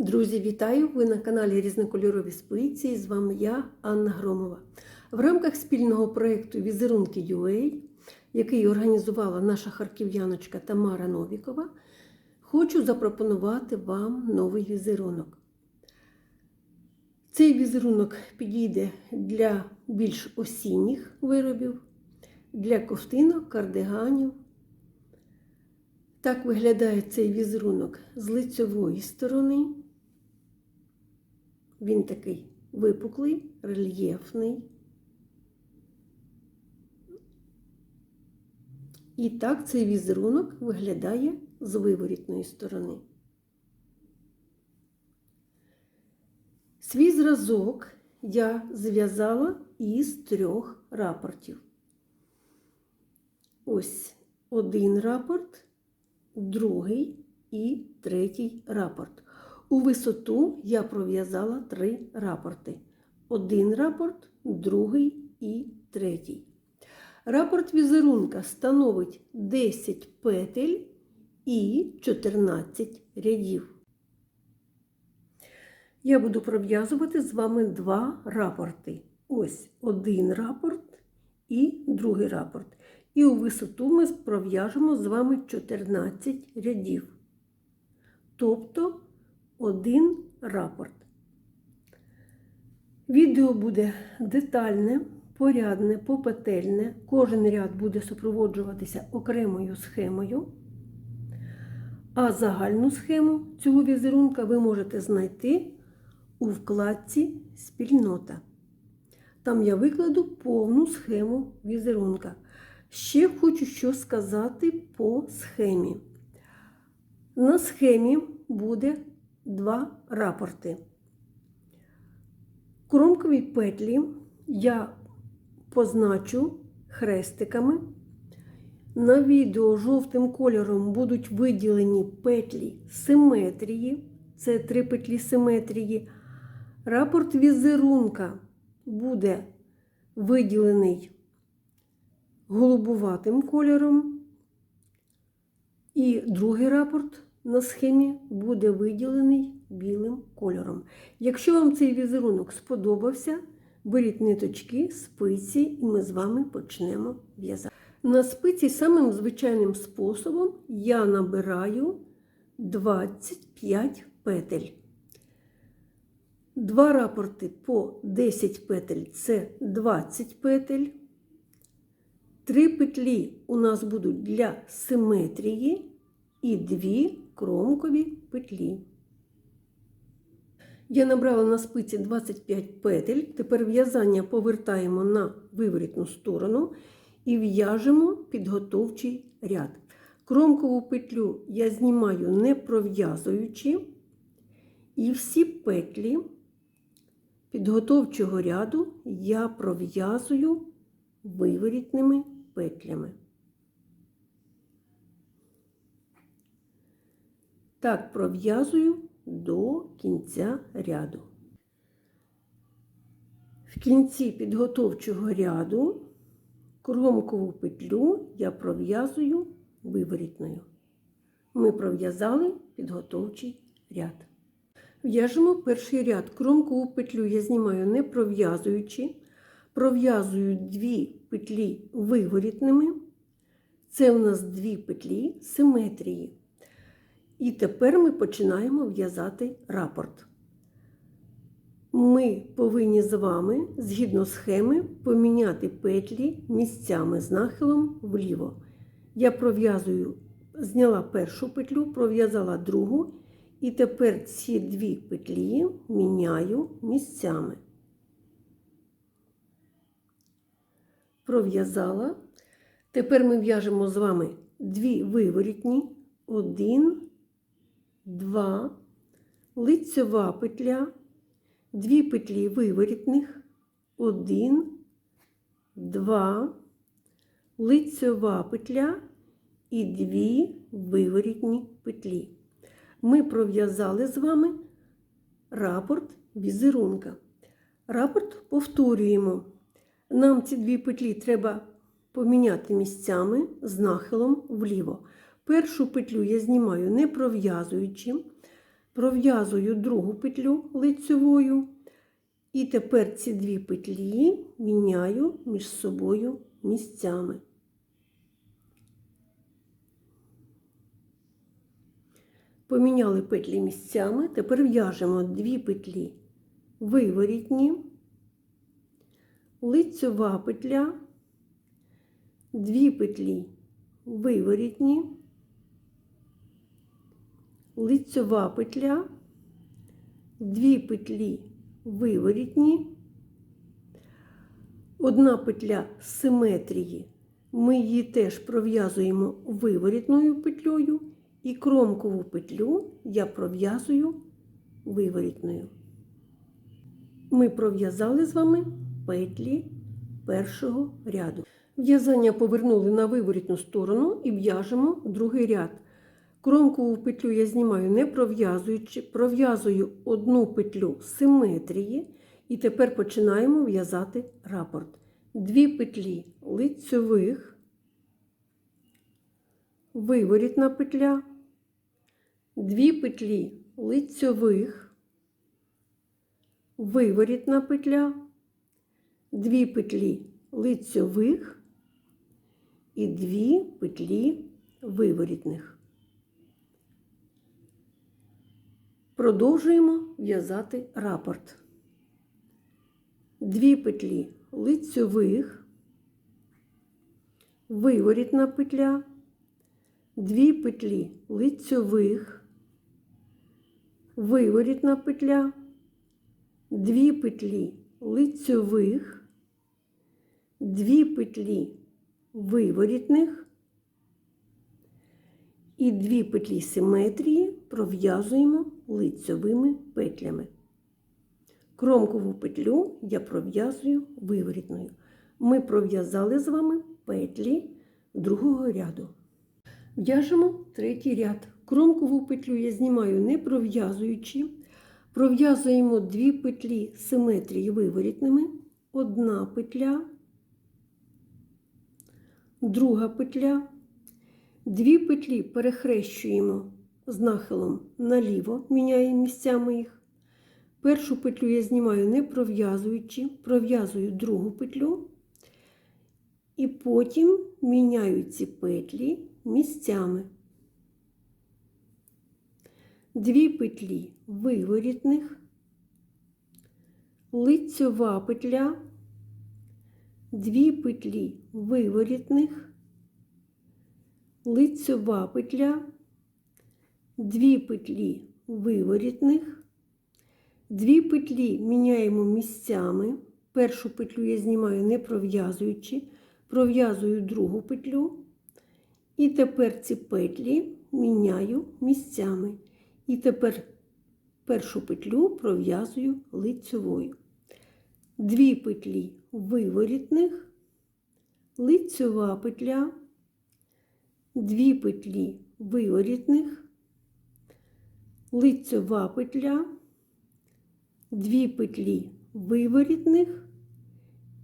Друзі, вітаю! Ви на каналі Різнокольорові спиці. З вами я, Анна Громова. В рамках спільного проєкту Візерунки UA, який організувала наша харків'яночка Тамара Новікова, хочу запропонувати вам новий візерунок. Цей візерунок підійде для більш осінніх виробів, для ковтинок, кардиганів. Так виглядає цей візерунок з лицьової сторони. Він такий випуклий, рельєфний. І так цей візерунок виглядає з виворітної сторони. Свій зразок я зв'язала із трьох рапортів. Ось один рапорт, другий і третій рапорт. У висоту я пров'язала три рапорти. Один рапорт, другий і третій. Рапорт візерунка становить 10 петель і 14 рядів. Я буду пров'язувати з вами два рапорти. Ось один рапорт і другий рапорт. І у висоту ми пров'яжемо з вами 14 рядів. Тобто один рапорт. Відео буде детальне, порядне, попетельне. Кожен ряд буде супроводжуватися окремою схемою. А загальну схему цього візерунка ви можете знайти у вкладці Спільнота. Там я викладу повну схему візерунка. Ще хочу що сказати по схемі. На схемі буде два рапорти. Кромкові петлі я позначу хрестиками. На відео жовтим кольором будуть виділені петлі симетрії. Це три петлі симетрії. Рапорт візерунка буде виділений голубуватим кольором. І другий рапорт на схемі буде виділений білим кольором. Якщо вам цей візерунок сподобався, беріть ниточки, спиці, і ми з вами почнемо в'язати. На спиці самим звичайним способом я набираю 25 петель. Два рапорти по 10 петель це 20 петель. Три петлі у нас будуть для симетрії і дві кромкові петлі. Я набрала на спиці 25 петель. Тепер в'язання повертаємо на виворітну сторону і в'яжемо підготовчий ряд. Кромкову петлю я знімаю не пров'язуючи, і всі петлі підготовчого ряду я пров'язую виворітними петлями. Так пров'язую до кінця ряду. В кінці підготовчого ряду кромкову петлю я пров'язую виворітною. Ми пров'язали підготовчий ряд. В'яжемо перший ряд. Кромкову петлю я знімаю не пров'язуючи, пров'язую дві петлі виворітними. Це у нас дві петлі симетрії. І тепер ми починаємо в'язати рапорт. Ми повинні з вами, згідно схеми, поміняти петлі місцями з нахилом вліво. Я пров'язую, зняла першу петлю, пров'язала другу, і тепер ці дві петлі міняю місцями. Пров'язала. Тепер ми в'яжемо з вами дві виворітні, один, два, лицьова петля, дві петлі виворітних, один, два, лицьова петля і дві виворітні петлі. Ми пров'язали з вами рапорт візерунка. Рапорт повторюємо. Нам ці дві петлі треба поміняти місцями з нахилом вліво. Першу петлю я знімаю не пров'язуючи. пров'язую другу петлю лицьовою. І тепер ці дві петлі міняю між собою місцями. Поміняли петлі місцями, тепер в'яжемо дві петлі виворітні, лицьова петля, дві петлі виворітні, лицьова петля, дві петлі виворітні, одна петля симетрії. Ми її теж пров'язуємо виворітною петлею, і кромкову петлю я пров'язую виворітною. Ми пров'язали з вами петлі першого ряду. В'язання повернули на виворітну сторону і в'яжемо другий ряд. Кромкову петлю я знімаю не пров'язуючи, пров'язую одну петлю симетрії і тепер починаємо в'язати рапорт. Дві петлі лицьових, виворітна петля, дві петлі лицьових, виворітна петля, дві петлі лицьових і дві петлі виворітних. Продовжуємо в'язати рапорт. Дві петлі лицьових, виворітна петля, дві петлі лицьових, виворітна петля, дві петлі лицьових, дві петлі виворітних і дві петлі симетрії пров'язуємо лицьовими петлями. Кромкову петлю я пров'язую виворітною. Ми пров'язали з вами петлі другого ряду. В'яжемо третій ряд. Кромкову петлю я знімаю не пров'язуючи. Пров'язуємо дві петлі симетрії виворітними, одна петля, друга петля, дві петлі перехрещуємо з нахилом наліво, міняємо місцями їх. Першу петлю я знімаю не пров'язуючи, пров'язую другу петлю, і потім міняю ці петлі місцями. Дві петлі виворітних, лицьова петля, дві петлі виворітних, лицьова петля, дві петлі виворітних, дві петлі міняємо місцями. Першу петлю я знімаю не пров'язуючи, пров'язую другу петлю. І тепер ці петлі міняю місцями. І тепер першу петлю пров'язую лицьовою. Дві петлі виворітних, лицьова петля, дві петлі виворітних, лицьова петля, дві петлі виворітних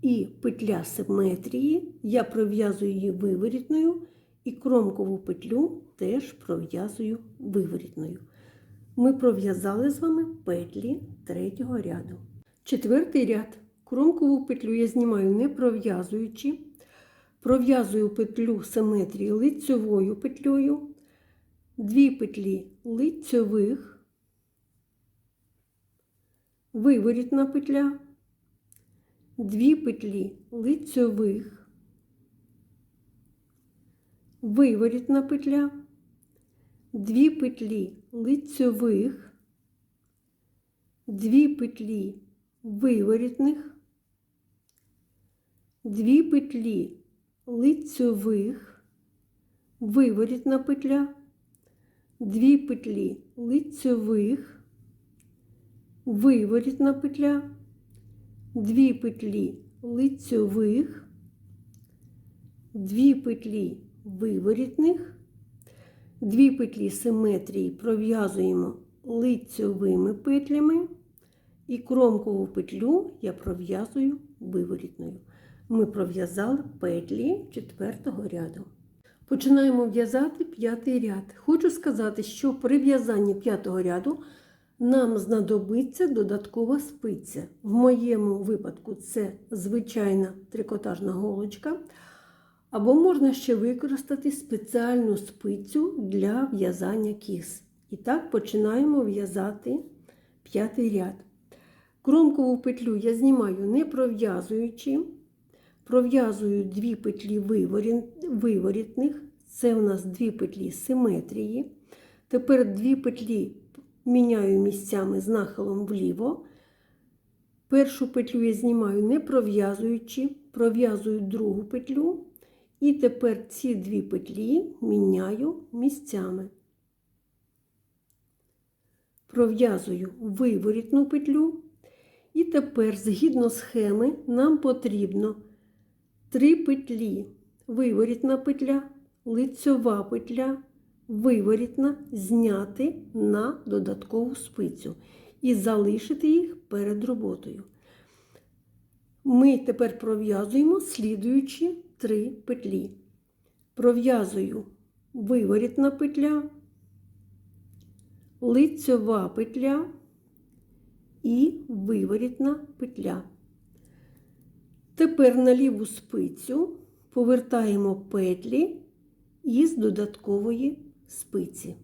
і петля симетрії. Я пров'язую її виворітною і кромкову петлю теж пров'язую виворітною. Ми пров'язали з вами петлі третього ряду. Четвертий ряд. Кромкову петлю я знімаю не пров'язуючи. Пров'язую петлю симетрії лицьовою петлею, дві петлі лицьових, виворітна петля, дві петлі лицьових, виворітна петля, дві петлі лицьових, дві петлі виворітних, дві петлі лицьових, виворітна петля, дві петлі лицьових, виворітна петля, дві петлі лицьових, дві петлі виворітних, дві петлі симетрії пров'язуємо лицьовими петлями. І кромкову петлю я пров'язую виворітною. Ми пров'язали петлі четвертого ряду. Починаємо в'язати п'ятий ряд. Хочу сказати, що при в'язанні п'ятого ряду нам знадобиться додаткова спиця. В моєму випадку це звичайна трикотажна голочка. Або можна ще використати спеціальну спицю для в'язання кіз. І так починаємо в'язати п'ятий ряд. Кромкову петлю я знімаю не пров'язуючи. Пров'язую дві петлі виворітних. Це у нас дві петлі симетрії. Тепер дві петлі міняю місцями з нахилом вліво. Першу петлю я знімаю не пров'язуючи, пров'язую другу петлю. І тепер ці дві петлі міняю місцями. Пров'язую виворітну петлю. І тепер, згідно схеми, нам потрібно три петлі. Виворітна петля, лицьова петля, виворітна зняти на додаткову спицю і залишити їх перед роботою. Ми тепер пров'язуємо слідуючі три петлі. Пров'язую виворітна петля, лицьова петля і виворітна петля. Тепер на ліву спицю повертаємо петлі із додаткової спиці.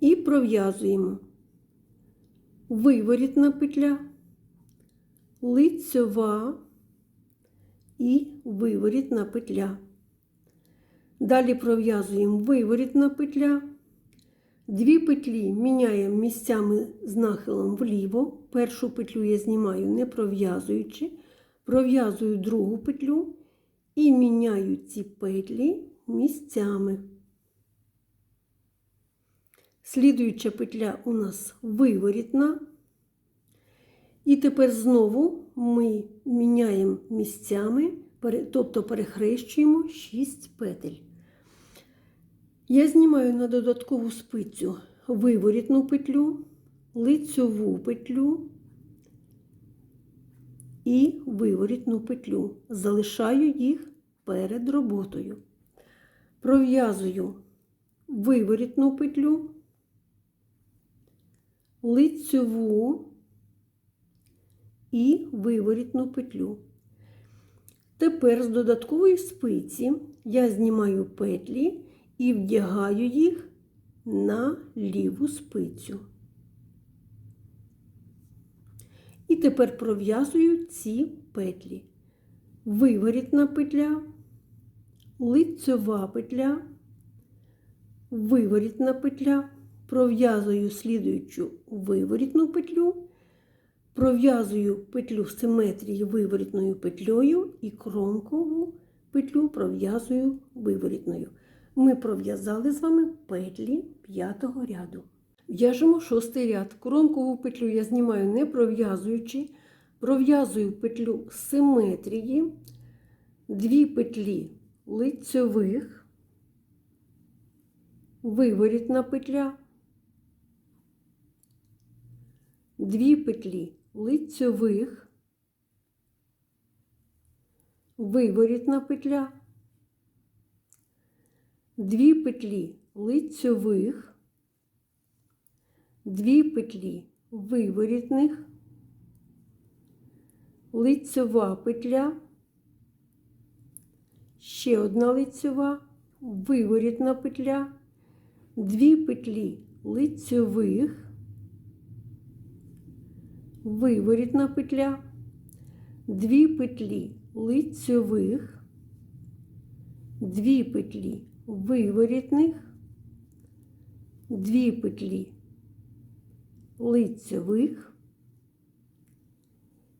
І пров'язуємо виворітна петля, лицьова і виворітна петля. Далі пров'язуємо виворітна петля. Дві петлі міняємо місцями з нахилом вліво. Першу петлю я знімаю не пров'язуючи, пров'язую другу петлю і міняю ці петлі місцями. Слідуюча петля у нас виворітна. І тепер знову ми міняємо місцями, тобто перехрещуємо 6 петель. Я знімаю на додаткову спицю виворітну петлю, лицьову петлю і виворітну петлю. Залишаю їх перед роботою. Пров'язую виворітну петлю, лицьову і виворітну петлю. Тепер з додаткової спиці я знімаю петлі і вдягаю їх на ліву спицю. І тепер пров'язую ці петлі. Виворітна петля, лицьова петля, виворітна петля, пров'язую слідуючу виворітну петлю, пров'язую петлю в симетрії виворітною петлею і кромкову петлю пров'язую виворітною. Ми пров'язали з вами петлі п'ятого ряду. В'яжемо шостий ряд. Кромкову петлю я знімаю не пров'язуючи, пров'язую петлю симетрії, дві петлі лицьових, виворітна петля, дві петлі лицьових, виворітна петля, дві петлі лицьових, дві петлі виворітних, лицьова петля, ще одна лицьова, виворітна петля, дві петлі лицьових, виворітна петля, дві петлі лицьових, дві петлі виворітних, дві петлі лицьових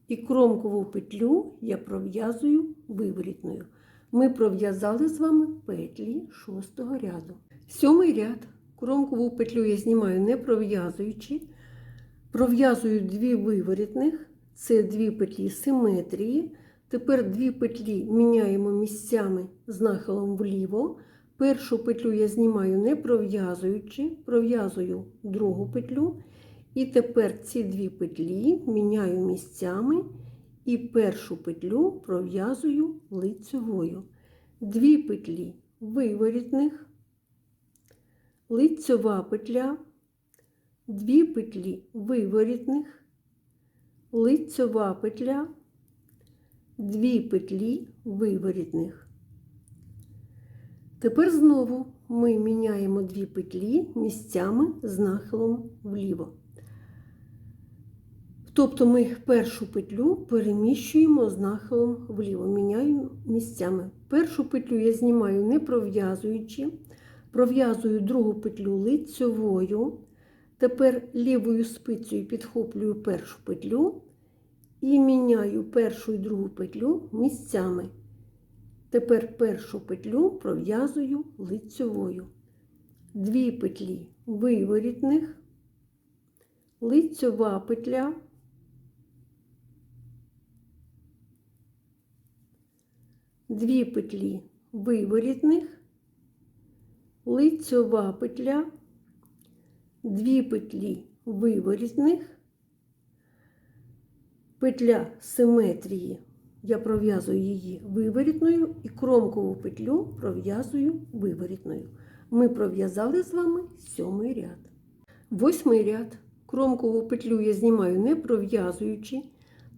і кромкову петлю я пров'язую виворітною. Ми пров'язали з вами петлі шостого ряду. Сьомий ряд кромкову петлю я знімаю не пров'язуючи, пров'язую дві виворітних, це дві петлі симетрії. Тепер дві петлі міняємо місцями з нахилом вліво. Першу петлю я знімаю не пров'язуючи, пров'язую другу петлю. І тепер ці дві петлі міняю місцями і першу петлю пров'язую лицевою. дві петлі виворітних, лицьова петля, дві петлі виворітних, лицьова петля, дві петлі виворітних. Тепер знову ми міняємо дві петлі місцями з нахилом вліво. Тобто ми першу петлю переміщуємо з нахилом вліво, міняємо місцями. Першу петлю я знімаю не пров'язуючи, пров'язую другу петлю лицьовою. Тепер лівою спицею підхоплюю першу петлю і міняю першу і другу петлю місцями. Тепер першу петлю пров'язую лицьовою. Дві петлі виворітних, лицьова петля, дві петлі виворітних, лицьова петля, дві петлі виворітних, петля симетрії я пров'язую її виворітною і кромкову петлю пров'язую виворітною. Ми пров'язали з вами сьомий ряд. Восьмий ряд. Кромкову петлю я знімаю не пров'язуючи.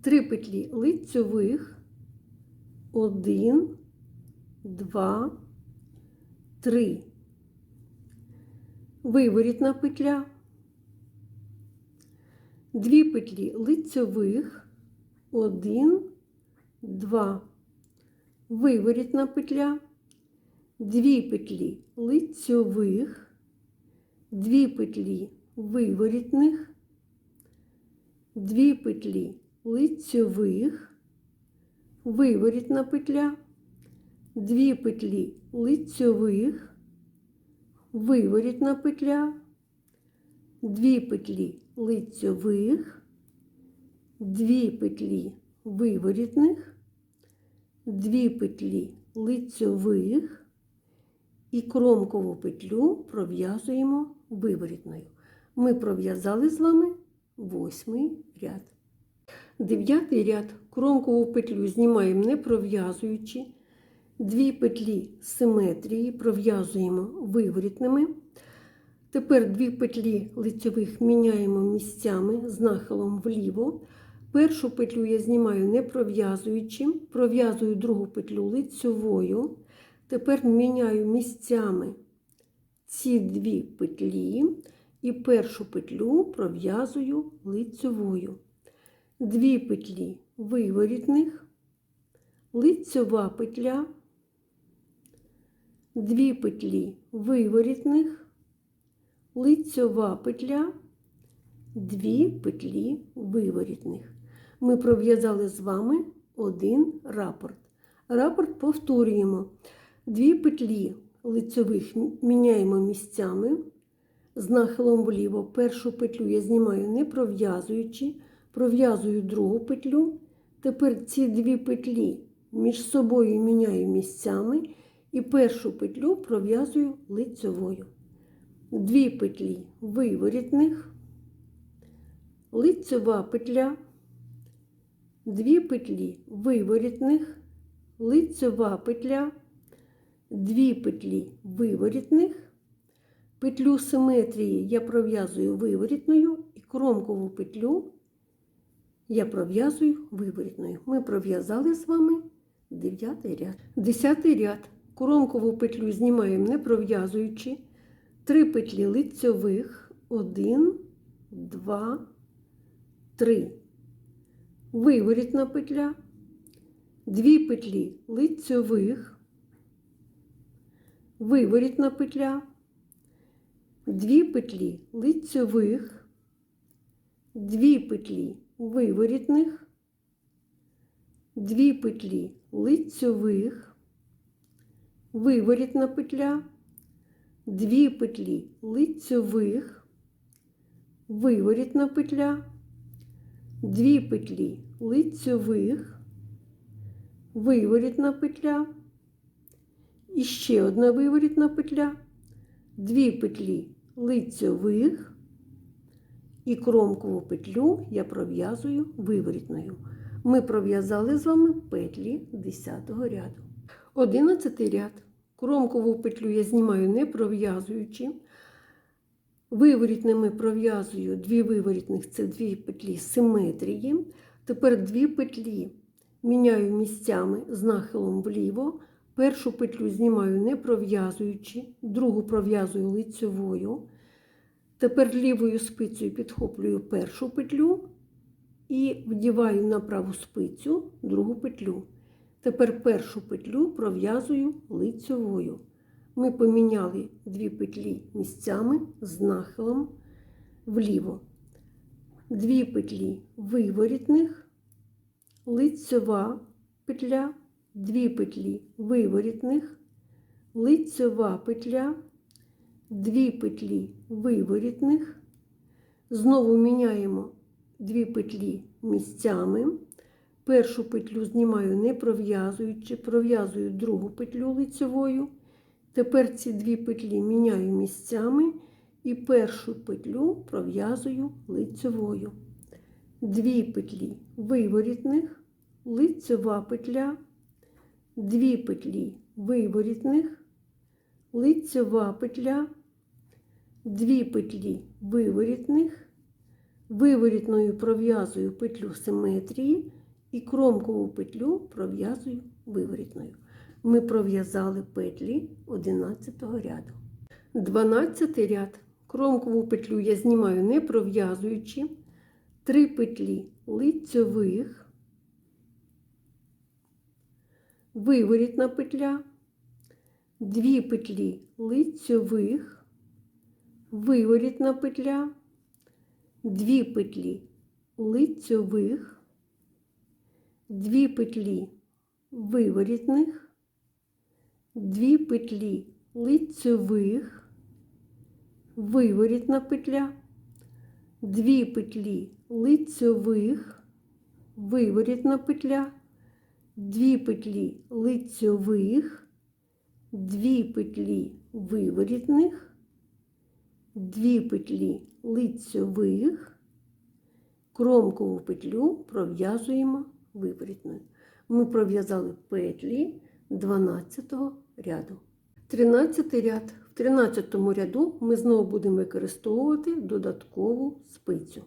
Три петлі лицьових. Один, два, три. Виворітна петля. Дві петлі лицьових. Один, 2 виворітна петля, дві петлі лицьових, дві петлі виворітних, дві петлі лицьових, виворітна петля, дві петлі лицьових, виворітна петля, дві петлі лицьових, дві петлі виворітних, дві петлі лицьових і кромкову петлю пров'язуємо виворітною. Ми пров'язали з вами восьмий ряд. Дев'ятий ряд кромкову петлю знімаємо не пров'язуючи. Дві петлі симетрії пров'язуємо виворітними. Тепер дві петлі лицьових міняємо місцями з нахилом вліво. Першу петлю я знімаю не пров'язуючи, пров'язую другу петлю лицьовою. Тепер міняю місцями ці дві петлі і першу петлю пров'язую лицьовою. Дві петлі виворітних, лицьова петля, дві петлі виворітних, лицьова петля, дві петлі виворітних ми пров'язали з вами один рапорт. Рапорт повторюємо. Дві петлі лицьових міняємо місцями. З нахилом вліво першу петлю я знімаю не пров'язуючи, пров'язую другу петлю. Тепер ці дві петлі між собою міняю місцями і першу петлю пров'язую лицьовою. Дві петлі виворітних, лицьова петля дві петлі виворітних, лицьова петля, дві петлі виворітних, петлю симетрії я пров'язую виворітною і кромкову петлю я пров'язую виворітною. Ми пров'язали з вами дев'ятий ряд. Десятий ряд. Кромкову петлю знімаємо не пров'язуючи. Три петлі лицьових, один, два, три виворітна петля, дві петлі лицьових, виворітна петля, дві петлі лицьових, дві петлі виворітних, дві петлі лицьових, виворітна петля, дві петлі лицьових, виворітна петля дві петлі лицьових, виворітна петля, і ще одна виворітна петля, дві петлі лицьових і кромкову петлю я пров'язую виворітною. Ми пров'язали з вами петлі 10 ряду. Одинадцятий ряд. Кромкову петлю я знімаю не пров'язуючи. Виворітними пров'язую дві виворітних це дві петлі симетрії. Тепер дві петлі міняю місцями з нахилом вліво. Першу петлю знімаю не пров'язуючи, другу пров'язую лицьовою. Тепер лівою спицею підхоплюю першу петлю і вдіваю на праву спицю другу петлю. Тепер першу петлю пров'язую лицьовою. Ми поміняли дві петлі місцями з нахилом вліво. Дві петлі виворітних, лицьова петля, дві петлі виворітних, лицьова петля, дві петлі виворітних. Знову міняємо дві петлі місцями. Першу петлю знімаю не пров'язуючи, пров'язую другу петлю лицьовою. Тепер ці дві петлі міняю місцями і першу петлю пров'язую лицьовою. Дві петлі виворітних, лицьова петля, дві петлі виворітних, лицьова петля, дві петлі виворітних, виворітною пров'язую петлю симетрії і кромкову петлю пров'язую виворітною. Ми пров'язали петлі 11 ряду. 12 ряд. Кромкову петлю я знімаю не пров'язуючи. Три петлі лицьових, виворітна петля, дві петлі лицьових, виворітна петля, дві петлі лицьових, дві петлі виворітних, дві петлі лицьових, виворітна петля, дві петлі лицьових, виворітна петля, дві петлі лицьових, дві петлі виворітних, дві петлі лицьових, кромкову петлю пров'язуємо виворітною. Ми пров'язали петлі 12 ряду. 13 ряд. В 13 ряду ми знову будемо використовувати додаткову спицю.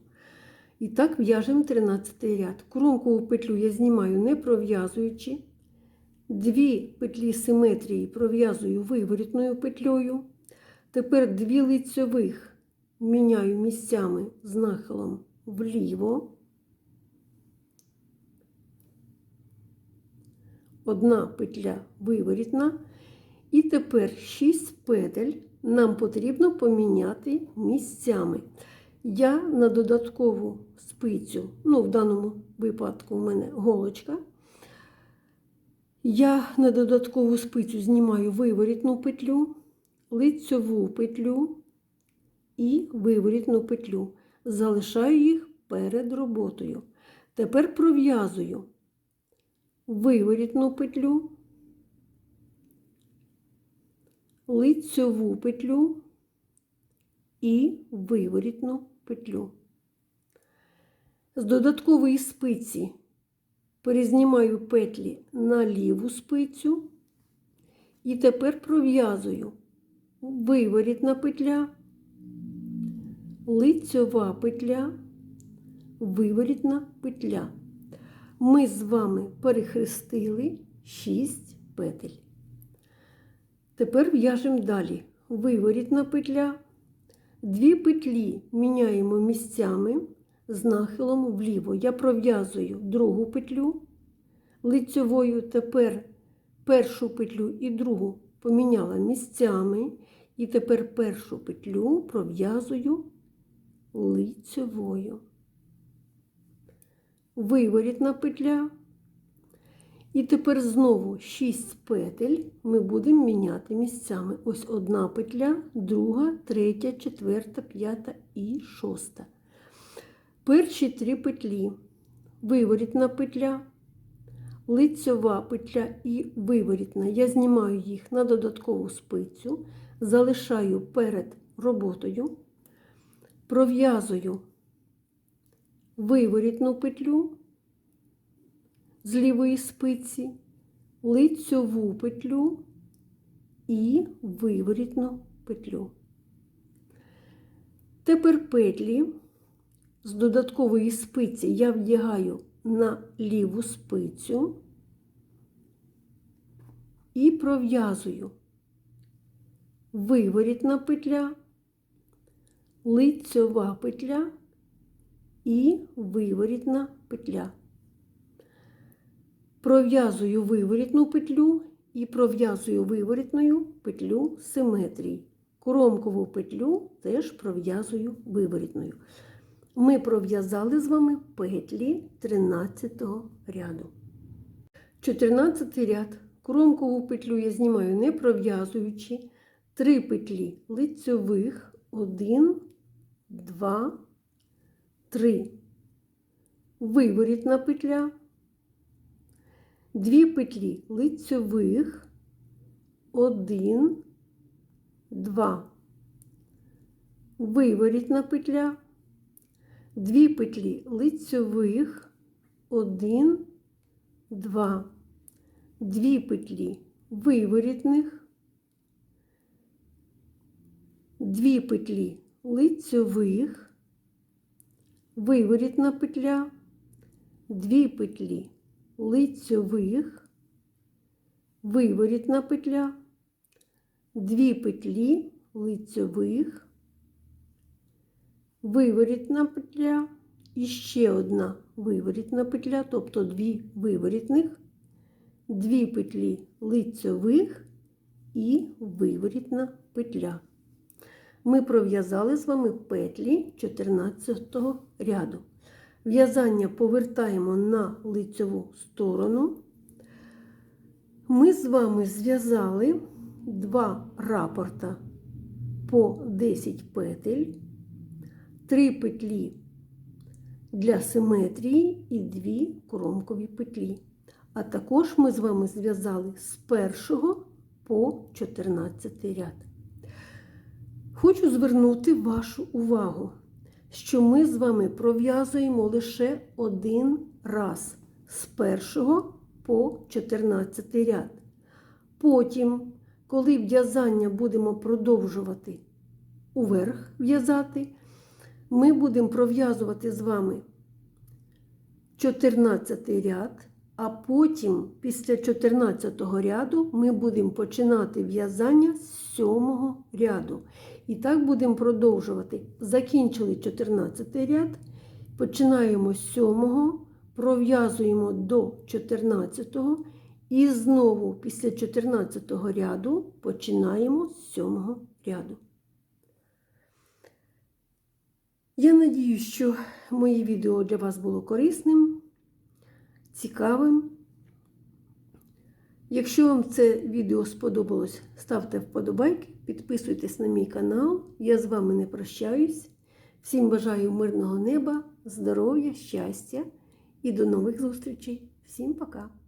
І так в'яжемо 13 ряд. Кромкову петлю я знімаю не пров'язуючи. Дві петлі симетрії пров'язую виворітною петлею. Тепер дві лицьових міняю місцями з нахилом вліво. Одна петля виворітна. І тепер 6 петель нам потрібно поміняти місцями. Я на додаткову спицю, ну, в даному випадку в мене голочка. Я на додаткову спицю знімаю виворітну петлю, лицьову петлю і виворітну петлю. Залишаю їх перед роботою. Тепер пров'язую виворітну петлю, лицьову петлю і виворітну петлю. З додаткової спиці перезнімаю петлі на ліву спицю і тепер пров'язую виворітна петля, лицьова петля, виворітна петля. Ми з вами перехрестили 6 петель. Тепер в'яжемо далі. Виворітна петля. Дві петлі міняємо місцями з нахилом вліво. Я пров'язую другу петлю лицьовою, тепер першу петлю і другу поміняла місцями. І тепер першу петлю пров'язую лицьовою. Виворітна петля. І тепер знову 6 петель ми будемо міняти місцями. Ось одна петля, друга, третя, четверта, п'ята і шоста. Перші три петлі. Виворітна петля, лицьова петля і виворітна. Я знімаю їх на додаткову спицю, залишаю перед роботою, пров'язую виворітну петлю з лівої спиці, лицьову петлю і виворітну петлю. Тепер петлі з додаткової спиці я вдягаю на ліву спицю і пров'язую виворітна петля, лицьова петля і виворітна петля. Пров'язую виворітну петлю і пров'язую виворітною петлю симетрії. Кромкову петлю теж пров'язую виворітною. Ми пров'язали з вами петлі 13 ряду. 14 ряд. Кромкову петлю я знімаю не пров'язуючи. Три петлі лицьових, 1, 2, 3. Виворітна петля. Дві петлі лицьових, 1, 2. Виворітна петля. Дві петлі лицьових, 1, 2. Дві петлі виворітних, дві петлі лицьових, виворітна петля, дві петлі лицьових, виворітна петля, дві петлі лицьових, виворітна петля і ще одна виворітна петля, тобто дві виворітних, дві петлі лицьових і виворітна петля. Ми пров'язали з вами петлі 14 ряду. В'язання повертаємо на лицьову сторону. Ми з вами зв'язали два рапорта по 10 петель, три петлі для симетрії і дві кромкові петлі. А також ми з вами зв'язали з першого по 14 ряд. Хочу звернути вашу увагу, що ми з вами пров'язуємо лише один раз з першого по 14 ряд. Потім, коли в'язання будемо продовжувати уверх в'язати, ми будемо пров'язувати з вами 14 ряд, а потім, після 14 ряду, ми будемо починати в'язання з 7 ряду. І так будемо продовжувати. Закінчили 14 ряд, починаємо з 7, пров'язуємо до 14 і знову після 14 ряду починаємо з 7 ряду. Я надію, що моє відео для вас було корисним, цікавим. Якщо вам це відео сподобалось, ставте вподобайки, підписуйтесь на мій канал. Я з вами не прощаюсь. Всім бажаю мирного неба, здоров'я, щастя і до нових зустрічей. Всім пока!